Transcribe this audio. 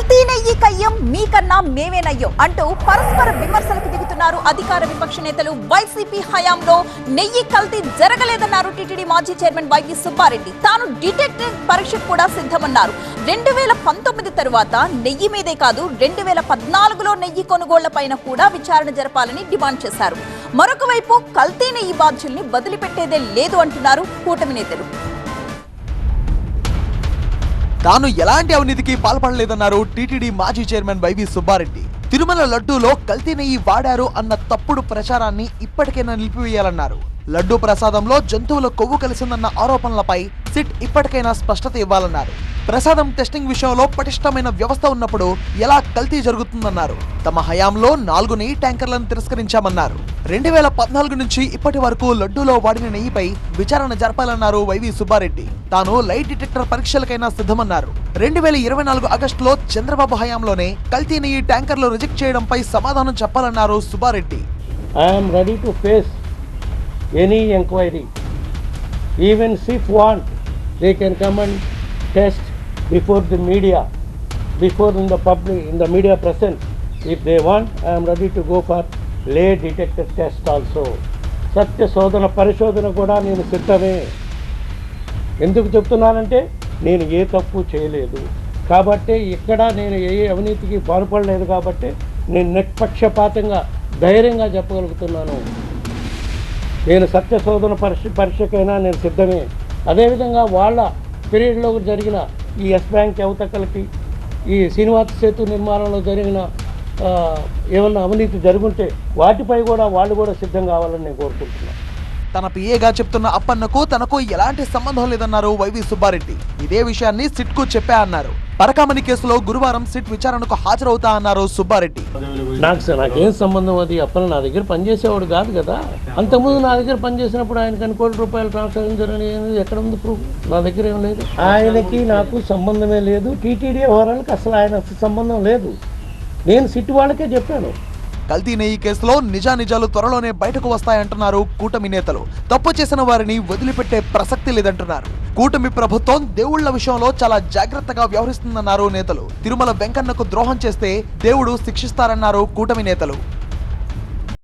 కల్తీ నెయ్యి కయ్యం మీకన్నా మేమేనయ్యో అంటూ పరస్పర విమర్శలకు దిగుతున్నారు అధికార విపక్ష నేతలు. వైసీపీ హయాంలో నెయ్యి కల్తీ జరగలేదన్నారు టీటీడీ మాజీ చైర్మన్ వైవి సుబ్బారెడ్డి. తాను డిటెక్టివ్ పరీక్షకు కూడా సిద్ధమన్నారు. రెండు వేల పంతొమ్మిది తరువాత నెయ్యి మీదే కాదు రెండు వేల పద్నాలుగులో నెయ్యి కొనుగోళ్ళపైన కూడా విచారణ జరపాలని డిమాండ్ చేశారు. మరొక వైపు కల్తీ నెయ్యి బాధ్యుల్ని వదిలిపెట్టేదే లేదు అంటున్నారు కూటమి నేతలు. తాను ఎలాంటి అవినీతికి పాల్పడలేదన్నారు టీటీడీ మాజీ చైర్మన్ వైవి సుబ్బారెడ్డి. తిరుమల లడ్డూలో కల్తీ నెయ్యి వాడారు అన్న తప్పుడు ప్రచారాన్ని ఇప్పటికైనా నిలిపివేయాలన్నారు. లడ్డూ ప్రసాదంలో జంతువుల కొవ్వు కలిసిందన్న ఆరోపణలపై సిట్ ఇప్పటికైనా స్పష్టత ఇవ్వాలన్నారు. ప్రసాదం టెస్టింగ్ విషయంలో పటిష్టమైన వ్యవస్థ ఉన్నప్పుడు ఎలా కల్తీ జరుగుతుందన్నారు. తమ హయాంలో నాలుగు నెయ్యి ట్యాంకర్లను తిరస్కరించామన్నారు. రెండు వేల పద్నాలుగు నుంచి ఇప్పటి వరకు లడ్డూలో వాడిన నెయ్యిపై విచారణ జరపాలన్నారు వైవి సుబ్బారెడ్డి. తాను లైట్ డిటెక్టర్ పరీక్షలకైనా సిద్ధమన్నారు. రెండు వేల ఇరవై నాలుగు ఆగస్టులో చంద్రబాబు హయాంలోనే కల్తీ నెయ్యి ట్యాంకర్లు రిజెక్ట్ చేయడంపై సమాధానం చెప్పాలన్నారు Subba Reddy. I'm ready to face any enquiry even if want they can come and test before the media before in the public in the media present if they want I'm ready to go for lie for test also. సత్య శోధన పరిశోధన కూడా నేను సిద్ధమే. ఎందుకు చెప్తున్నానంటే నేను ఏ తప్పు చేయలేదు. కాబట్టి ఇక్కడ నేను ఏ అవినీతికి పాల్పడలేదు కాబట్టి నేను నిష్పక్షపాతంగా ధైర్యంగా చెప్పగలుగుతున్నాను. నేను సత్య శోధన పరీక్ష పరీక్షకైనా నేను సిద్ధమే. అదేవిధంగా వాళ్ళ పీరియడ్లో జరిగిన ఈ ఎస్ బ్యాంక్ అవతకలకి ఈ శ్రీనివాస సేతు నిర్మాణంలో జరిగిన ఏమన్నా అవినీతి జరుగుంటే వాటిపై కూడా వాళ్ళు కూడా సిద్ధం కావాలని నేను కోరుకుంటున్నాను తన పిఏగా చెప్తున్న అప్పన్నకు తనకు ఎలాంటి సంబంధం లేదన్నారు వైవి సుబ్బారెడ్డి. ఇదే విషయాన్ని సిట్కు చెప్పా అన్నారు. పరకామణి కేసులో గురువారం సిట్ విచారణకు హాజరవుతా అన్నారు సుబ్బారెడ్డి. నాకు స- నాకేం సంబంధం అది? అప్పన నా దగ్గర పనిచేసేవాడు కాదు కదా. అంతకుముందు నా దగ్గర పనిచేసినప్పుడు ఆయనకి కొన్ని కోట్ల రూపాయలు ట్రాన్స్ఫర్ జరిగినది ఎక్కడ ఉంది ప్రూఫ్? నా దగ్గర ఏం లేదు. ఆయనకి నాకు సంబంధమే లేదు. టీటీడీ వ్యవహారాలకు అసలు ఆయన సంబంధం లేదు. నేను సిట్టు వాళ్ళకే చెప్పాను. కల్తీనే ఈ కేసులో నిజానిజాలు త్వరలోనే బయటకు వస్తాయంటున్నారు కూటమి నేతలు. తప్పు చేసిన వారిని వదిలిపెట్టే ప్రసక్తి లేదంటున్నారు. కూటమి ప్రభుత్వం దేవుళ్ళ విషయంలో చాలా జాగ్రత్తగా వ్యవహరిస్తుందన్నారు నేతలు. తిరుమల వెంకన్నకు ద్రోహం చేస్తే దేవుడు శిక్షిస్తారన్నారు కూటమి నేతలు.